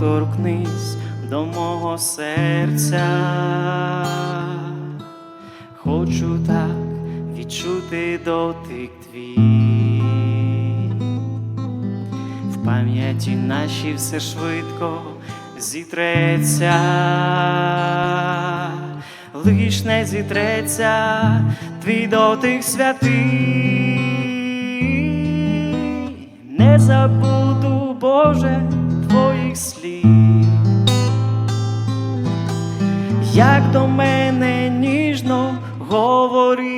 доторкнись до мого серця, хочу так відчути дотик твій. В пам'яті нашій все швидко зітреться, лиш не зітреться твій дотик святий, не забуду, Боже, твоїх слів, як до мене ніжно говорив,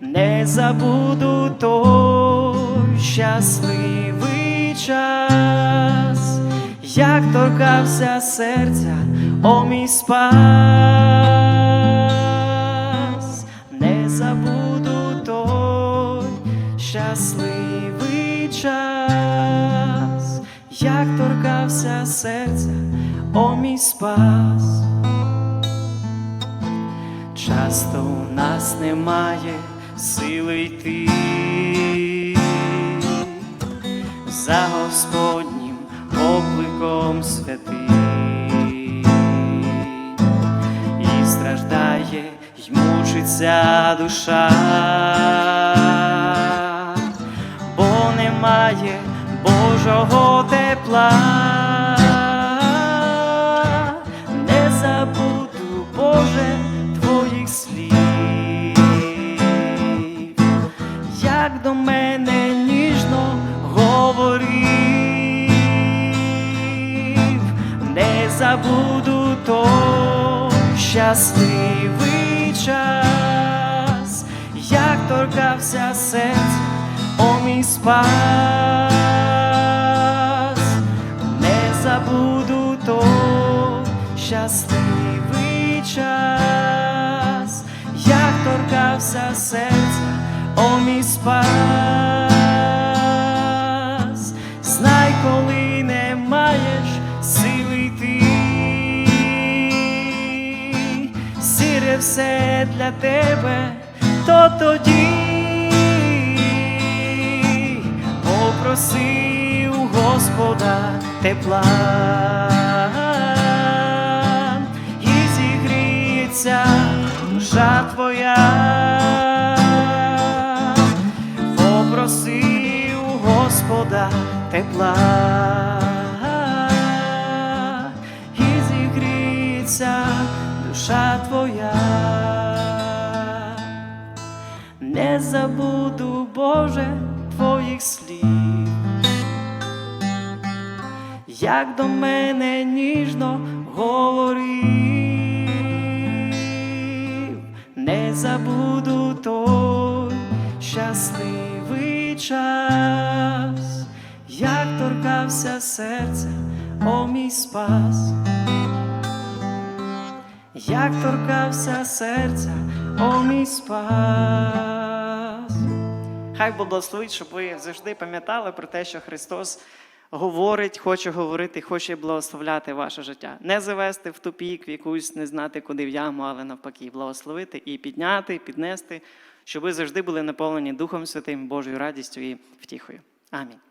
не забуду той щасливий час, як торкався серця, о мій спас, не забуду той щасливий як торкався серця, о мій спас. Часто у нас немає сили йти. За Господнім окликом святий, і страждає, й мучиться душа, бо немає Божого тепла. Не забуду, Боже, твоїх слів, як до мене ніжно говорив, не забуду той щасливий час, як торкався серця, о мій спас, щасливий час, як торкався серця, о мій спас, знай, коли не маєш сили йти, сіре все для тебе, то тоді попроси у Господа тепла зігріється душа твоя, попроси у Господа тепла. І зігріється душа твоя. Не забуду, Боже, твоїх слів, як до мене ніжно говорив, не забуду той щасливий час, як торкався серця, о мій спас як торкався серця, о мій спас. Хай благословить, щоб ви завжди пам'ятали про те, що Христос говорить, хоче говорити, хоче благословляти ваше життя. Не завести в тупік, в якусь не знати, куди в яму, але навпаки, благословити і підняти, піднести, щоб ви завжди були наповнені Духом Святим, Божою радістю і втіхою. Амінь.